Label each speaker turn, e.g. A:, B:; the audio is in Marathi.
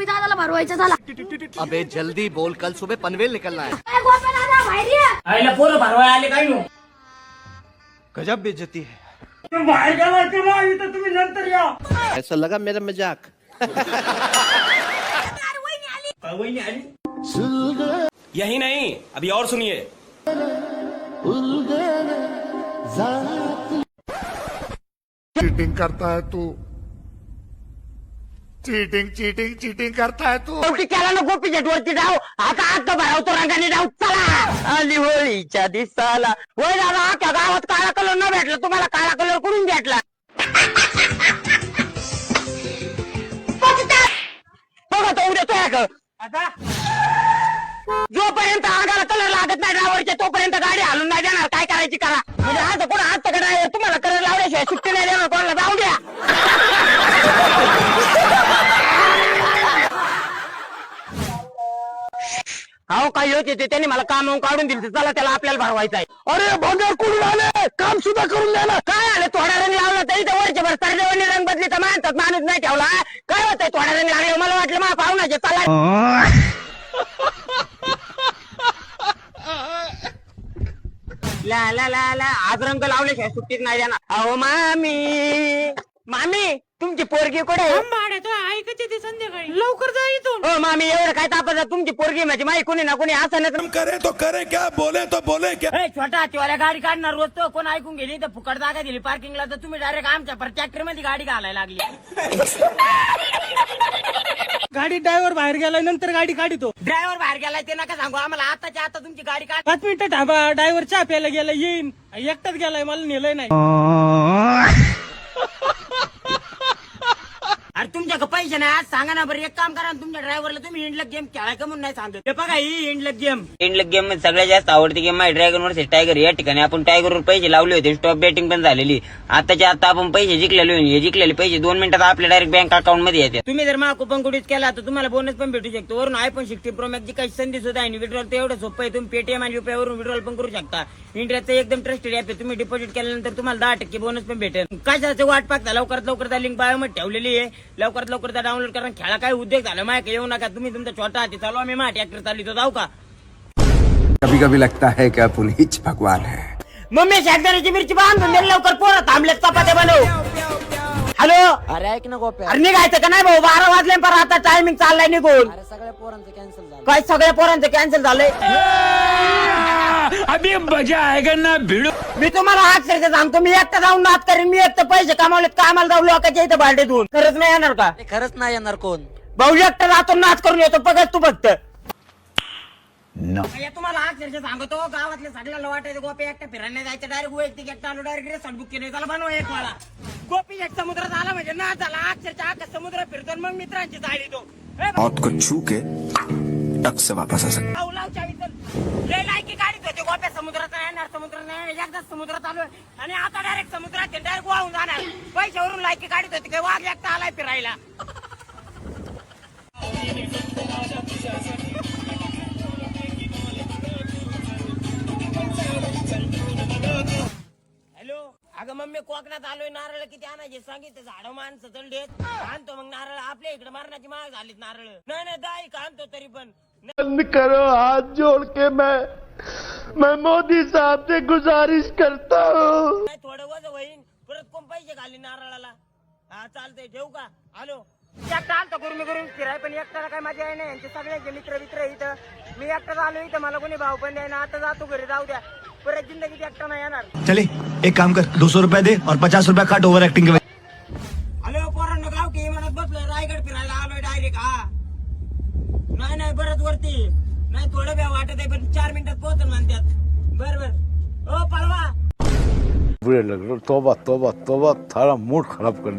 A: गोपी दादाला भरवायचं झाला.
B: अबे जल्दी बोल कल सुबह पनवेल निकलना है।
A: ए, गोपी दादा बाहेर ये.
C: आईला पोरं भरवाय आले काय नो
B: गजब बेइज्जती है।
C: बाहेर गेला ते इथं तुम्ही नंतर या
B: ऐसा लगा मेरा मज़ाक।
C: आली
D: यही नहीं अभी और सुनिए।
E: चीटिंग करता है तू। चीटिंग चीटिंग चीटिंग करता है तू.
F: शेवटी केला ना गोपीच्या वरती डाव. आता आता भरवतो रंगाने डाव. चला. आली होळीच्या दिसाला होय दादा अख्ख्या गावात काळा कलर न भेटला. तुम्हाला काळा कलर कुठून भेटला? बघा तो उद्या तो
C: आता
F: जोपर्यंत अंगाला कलर लागत नाही ड्रायव्हरच्या तोपर्यंत गाडी हलून नाही देणार. काय करायची करा. म्हणजे आज कोण आज तर ड्रायव्हर तुम्हाला कलर लावल्याशिवाय सुट्टी नाही देणार कोणाला जाऊ द्या. अहो काही होते ते त्यांनी मला काम काढून दिले चला त्याला आपल्याला भरवायचं आहे. अरे भंगार कुठून आले? काम सुद्धा करून द्या ना. काय आलं? थोडा रंग लावला तरी तर वरच्या भर सरदेवानी रंग बदली तर माणसात माणूस नाही ठेवला काय होतंय? थोडा रंग लागला मला वाटलं मला पाहुणाचे चला ला ला ला ला. आज रंग लावल्याशिवाय सुट्टीत नाही देणार. अहो मामी. मामी तुमची पोरगी कुठे आहे?
G: ऐकायचे ते संध्याकाळी. लवकर जा इथून.
F: हो मामी एवढं काय तापत तुमची पोरगी म्हणजे माही कोणी ना कोणी असं नाही
D: करे तो करे क्या बोले तो बोले क्या.
C: ए, छोटा हातीवाल्या गाडी काढणार रोज तो. कोण ऐकून गेली? तर फुकट जागा दिली. पार्किंगला तर तुम्ही डायरेक्ट आमच्या पर ट्रॅक्टरमध्ये गाडी घालायला लागली.
G: गाडी ड्रायव्हर बाहेर गेलाय नंतर गाडी काढितो.
C: ड्रायव्हर बाहेर गेलाय ते नका सांगू. आम्हाला आताच्या आता तुमची गाडी काढ
G: पाच मिनिटं थांबा. ड्रायव्हर चहा प्यायला गेला येईन. एकटाच गेलाय मला नेलंय नाही.
C: नाही. आज सांगा ना बरं एक काम करा ना, तुमच्या ड्रायव्हरला तुम्ही इंडलक गेम खेळाय का म्हणून नाही सांगत? बघा ही इंडलक गेम
F: इंडलक गेममध्ये सगळ्यात जास्त आवडती गेम आहे ड्रॅगन वर्सेस टायगर या ठिकाणी आपण टायगर वर पैसे लावले होते. स्टॉप बॅटिंग पण झालेली. आताच्या आता आपण पैसे जिंकलेले होईल. हे जिंकलेले पैसे दोन मिनिटात आपल्या डायरेक्ट बँक अकाउंटमध्ये येतात.
C: तुम्ही जर मला कुपन कुठेच केला तर तुम्हाला बोनस पण भेटू शकतो. वरून आयफोन सिक्स्टी प्रो मॅक्सची काही संधी सुद्धा आहे. विड्रॉल तर एवढं सोपं आहे. तुम्ही पेटीएम आणि युपीआय वरून विड्रॉल पण करू शकता. इंडियाचं एकदम ट्रस्टेड ॲप आहे. तुम्ही डिपॉझिट केल्यानंतर तुम्हाला दहा टक्के बोनस पण भेटेल. कशाचं वाट पाहता? लवकरात लवकर त्या लिंक बायोमध्ये ठेवलेली आहे. लवकरात लवकर त्या डाउनलोड करा. खेळा काय उद्योग झाला? माहिती येऊ नका. तुम्ही तुमचा छोटा हाती चालवा. मी मा ट्रॅक्टर चालली तो जाऊ का?
H: कभी कभी लगता है कि आप उन्हीं भगवान है।
C: मम्मी शेतकऱ्याची मिरची बांधून दे लवकर पोरं थांबलेत. चपात्या बनव. हॅलो?
I: अरे ऐक ना गोप्या.
C: अरे निघायचं का नाही भाऊ? बारा वाजले पर आता टायमिंग चाललाय निघून.
I: अरे सगळ्या पोरांचं कॅन्सल झालं.
C: काय सगळ्या पोरांचं कॅन्सल झालंय?
D: अभी मजा आएगा ना भिड़ो.
C: मी तुम्हाला अक्षरशः सांगतो. मी एकटा जाऊन नाच करेन. मी एकटं पैसे कमावलेत. कामाला जाऊ लोकांच्या इथं भांडे देऊन खरंच नाही येणार का?
I: अरे खरंच नाही येणार कोण?
C: भाऊ एकटा जातो नाच करून येतो. बघत तू फक्त तुम्हाला अक्षरशः सांगतो. गावातले सगळ्याला वाटायचं गोपी एकटा फिरायला जायचं. डायरेक्ट वैयक्तिक एकटा आलो डायरेक्ट रेसॉर्ट बुक केले. त्याला बनवा एक मला. गोपी एक समुद्रात आला म्हणजे नाच झाला अक्षरशः अख्खा समुद्र फिरतो आणि मग मित्रांची जाळी तो. ए,
H: मौत को छू के टक से वापस आ सकते.
C: भाऊ लाव चावी चल. लय लायकी गाडीत होते गोप्या जाणार समुद्र नाही एकदा समुद्रात आणि आता डायरेक्ट समुद्रात डायरेक्ट वाहून जाणार. पैशावरून लायकी गाडीत होती काय वाघ एकटा आलाय फिरायला. हॅलो? अगं मम्मी कोकणात आलोय नारळ किती आणायचे सांगितलं झाडं माणसं चढलेत आणतो मग नारळ आपल्या इकडे मारण्याची माग झालीत नारळ. नाही नाही दाई का आणतो तरी पण.
E: करो हात जोड़ के मैं. मैं मोदी साहब से गुजारिश करता हूँ।
C: काय थोडं वज होईन? परत कोण पैसे घाली नारळाला? हा चालतंय ठेवू का? आलो एकटा आलतो गुरुमी गुरुमी फिराय पण एकट्याला काय मजा आहे नाही. यांचे सगळ्यांचे मित्र मित्र इथं. मी एकटाच आलो इथं मला कोणी भाऊ पण द्यायना आता जातो घरी जाऊ द्या. परत जिंदगीत एकटा नाही येणार.
J: चले एक काम कर दो सौ रुपया दे और पचास रुपया काट ओवर एक्टिंग के
C: वाटत आहे पण चार मिनिटात पोहोचल म्हणतात. बर बर. ओ पळवा.
E: तोबा तोबा तोबा थारा मूड खराब कर.